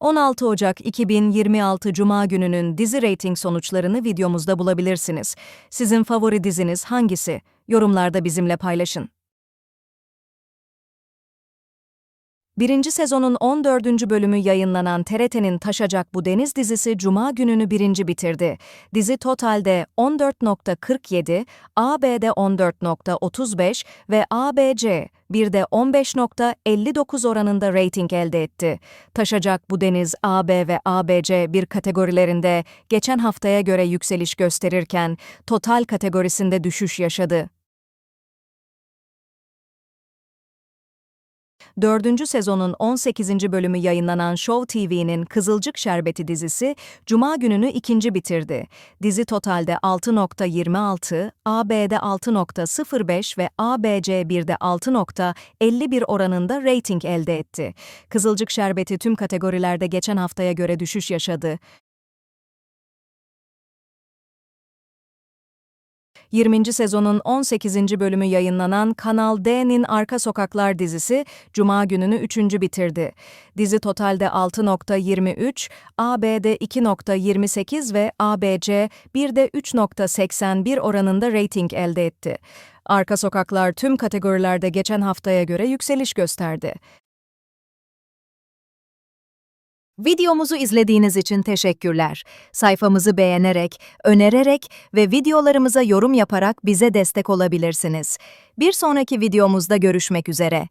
16 Ocak 2026 Cuma gününün dizi reyting sonuçlarını videomuzda bulabilirsiniz. Sizin favori diziniz hangisi? Yorumlarda bizimle paylaşın. Birinci sezonun 14. bölümü yayınlanan TRT'nin Taşacak Bu Deniz dizisi Cuma gününü birinci bitirdi. Dizi totalde 14.47, AB'de 14.35 ve ABC bir de 15.59 oranında reyting elde etti. Taşacak Bu Deniz AB ve ABC bir kategorilerinde geçen haftaya göre yükseliş gösterirken total kategorisinde düşüş yaşadı. Dördüncü sezonun 18. bölümü yayınlanan Show TV'nin Kızılcık Şerbeti dizisi Cuma gününü ikinci bitirdi. Dizi totalde 6.26, AB'de 6.05 ve ABC 1'de 6.51 oranında reyting elde etti. Kızılcık Şerbeti tüm kategorilerde geçen haftaya göre düşüş yaşadı. 20. sezonun 18. bölümü yayınlanan Kanal D'nin Arka Sokaklar dizisi Cuma gününü 3. bitirdi. Dizi totalde 6.23, AB'de 2.28 ve ABC 1'de 3.81 oranında reyting elde etti. Arka Sokaklar tüm kategorilerde geçen haftaya göre yükseliş gösterdi. Videomuzu izlediğiniz için teşekkürler. Sayfamızı beğenerek, önererek ve videolarımıza yorum yaparak bize destek olabilirsiniz. Bir sonraki videomuzda görüşmek üzere.